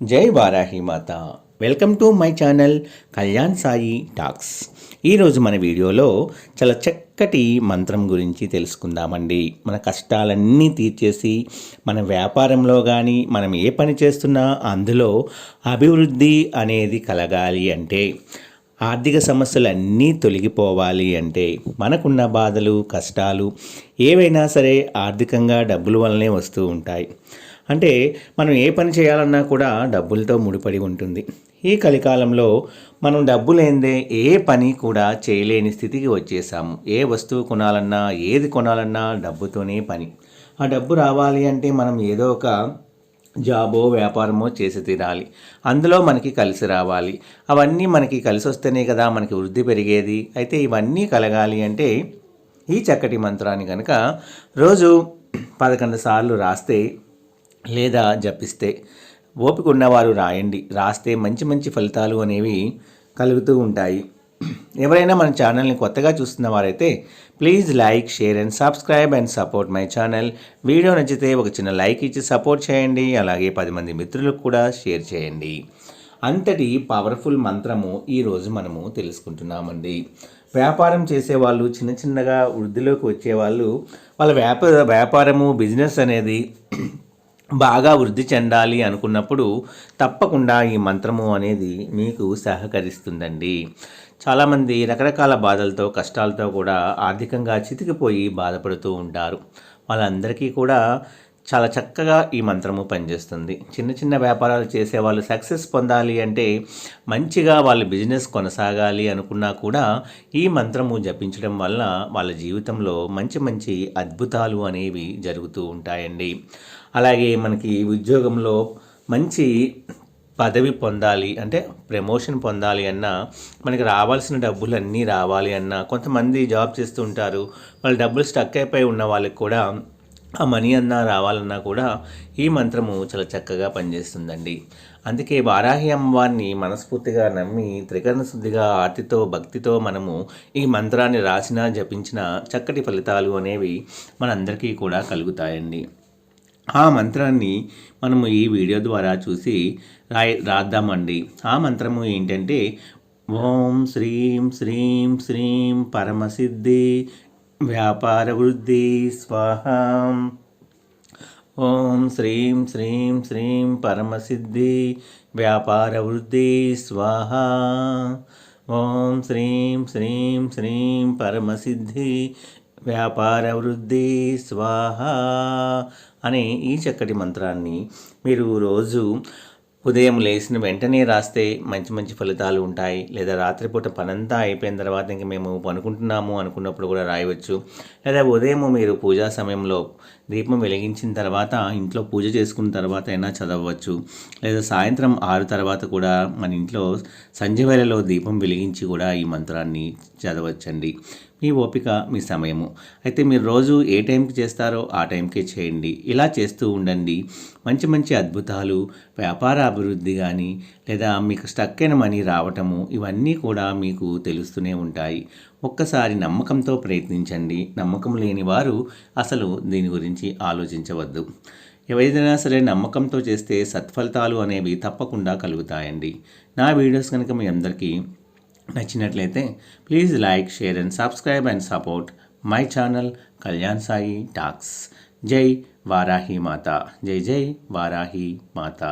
జై వారాహి మాత. Welcome to my channel Kalyan Sai talks. ఈరోజు మన వీడియోలో చాలా చక్కటి మంత్రం గురించి తెలుసుకుందామండి. మన కష్టాలన్నీ తీర్చేసి మన వ్యాపారంలో కానీ మనం ఏ పని చేస్తున్నా అందులో అభివృద్ధి అనేది కలగాలి అంటే ఆర్థిక సమస్యలన్నీ తొలగిపోవాలి అంటే మనకున్న బాధలు కష్టాలు ఏవైనా సరే ఆర్థికంగా డబ్బుల వల్లనే వస్తూ ఉంటాయి. అంటే మనం ఏ పని చేయాలన్నా కూడా డబ్బులతో ముడిపడి ఉంటుంది. ఈ కలికాలంలో మనం డబ్బు లేనిదే ఏ పని కూడా చేయలేని స్థితికి వచ్చేసాము. ఏ వస్తువు కొనాలన్నా ఏది కొనాలన్నా డబ్బుతోనే పని. ఆ డబ్బు రావాలి అంటే మనం ఏదో ఒక జాబో వ్యాపారమో చేసి తీరాలి. అందులో మనకి కలిసి రావాలి. అవన్నీ మనకి కలిసి వస్తేనే కదా మనకి వృద్ధి పెరిగేది. అయితే ఇవన్నీ కలగాలి అంటే ఈ చక్కటి మంత్రాన్ని కనుక రోజు పదకొండు సార్లు రాస్తే లేదా జపిస్తే ఓపిక ఉన్నవారు రాయండి. రాస్తే మంచి మంచి ఫలితాలు అనేవి కలుగుతూ ఉంటాయి. ఎవరైనా మన ఛానల్ని కొత్తగా చూస్తున్న వారైతే please like share and subscribe and support my channel. Video నచ్చితే ఒక చిన్న లైక్ ఇచ్చి సపోర్ట్ చేయండి. అలాగే పది మంది మిత్రులకు కూడా షేర్ చేయండి. అంతటి పవర్ఫుల్ మంత్రము ఈరోజు మనము తెలుసుకుంటున్నామండి. వ్యాపారం చేసేవాళ్ళు చిన్న చిన్నగా వృద్ధిలోకి వచ్చేవాళ్ళు వాళ్ళ వ్యాపార వ్యాపారము బిజినెస్ అనేది బాగా వృద్ధి చెందాలి అనుకున్నప్పుడు తప్పకుండా ఈ మంత్రము అనేది మీకు సహకరిస్తుందండి. చాలామంది రకరకాల బాధలతో కష్టాలతో కూడా ఆర్థికంగా చితికిపోయి బాధపడుతూ ఉంటారు. వాళ్ళందరికీ కూడా చాలా చక్కగా ఈ మంత్రము పనిచేస్తుంది. చిన్న చిన్న వ్యాపారాలు చేసే వాళ్ళు సక్సెస్ పొందాలి అంటే మంచిగా వాళ్ళ బిజినెస్ కొనసాగాలి అనుకున్నా కూడా ఈ మంత్రము జపించడం వల్ల వాళ్ళ జీవితంలో మంచి మంచి అద్భుతాలు అనేవి జరుగుతూ ఉంటాయండి. అలాగే మనకి ఉద్యోగంలో మంచి పదవి పొందాలి అంటే ప్రమోషన్ పొందాలి అన్నా మనకి రావాల్సిన డబ్బులు అన్నీ రావాలి అన్నా కొంతమంది జాబ్ చేస్తూ ఉంటారు. వాళ్ళు డబ్బులు స్టక్ అయిపోయి ఉన్న వాళ్ళకి కూడా ఆ మనీ అన్నా రావాలన్నా కూడా ఈ మంత్రము చాలా చక్కగా పనిచేస్తుందండి. అందుకే వారాహి అమ్మవారిని మనస్ఫూర్తిగా నమ్మి త్రికరణ శుద్ధిగా ఆర్తితో భక్తితో మనము ఈ మంత్రాన్ని రాసినా జపించిన చక్కటి ఫలితాలు అనేవి మనందరికీ కూడా కలుగుతాయండి. ఆ మంత్రాన్ని మనము ఈ వీడియో ద్వారా చూసి రాయి రాద్దామండి. ఆ మంత్రము ఏంటంటే ఓం శ్రీం శ్రీం శ్రీం పరమసిద్ధి వ్యాపార వృద్ధి స్వాహ. ఓం శ్రీం శ్రీం శ్రీం పరమసిద్ధి వ్యాపార వృద్ధి స్వాహ. ఓం శ్రీం శ్రీం శ్రీం పరమసిద్ధి వ్యాపార వృద్ధి స్వాహ. అనే ఈ చక్కటి మంత్రాన్ని మీరు రోజు ఉదయం లేచిన వెంటనే రాస్తే మంచి మంచి ఫలితాలు ఉంటాయి లేదా రాత్రిపూట పనంతా అయిపోయిన తర్వాత ఇంక మేము పనుకుంటున్నాము అనుకున్నప్పుడు కూడా రాయవచ్చు. లేదా ఉదయం మీరు పూజా సమయంలో దీపం వెలిగించిన తర్వాత ఇంట్లో పూజ చేసుకున్న తర్వాత అయినా చదవచ్చు లేదా సాయంత్రం ఆరు తర్వాత కూడా మన ఇంట్లో సంధ్య వేళలో దీపం వెలిగించి కూడా ఈ మంత్రాన్ని చదవచ్చండి. మీ ఓపిక మీ సమయము. అయితే మీరు రోజు ఏ టైంకి చేస్తారో ఆ టైంకే చేయండి. ఇలా చేస్తూ ఉండండి. మంచి మంచి అద్భుతాలు వ్యాపార అభివృద్ధి కానీ లేదా మీకు స్టక్ అయిన మనీ రావటము ఇవన్నీ కూడా మీకు తెలుస్తూనే ఉంటాయి. ఒక్కసారి నమ్మకంతో ప్రయత్నించండి. నమ్మకం లేని వారు అసలు దీని గురించి ఆలోచించవద్దు. ఏదైనా సరే నమ్మకంతో చేస్తే సత్ఫలితాలు అనేవి తప్పకుండా కలుగుతాయండి. నా వీడియోస్ కనుక మీ అందరికీ నచ్చినట్లయితే please like share and subscribe and support my channel Kalyan Sai talks. జై వారాహి మాత. జై జై వారాహి మాత.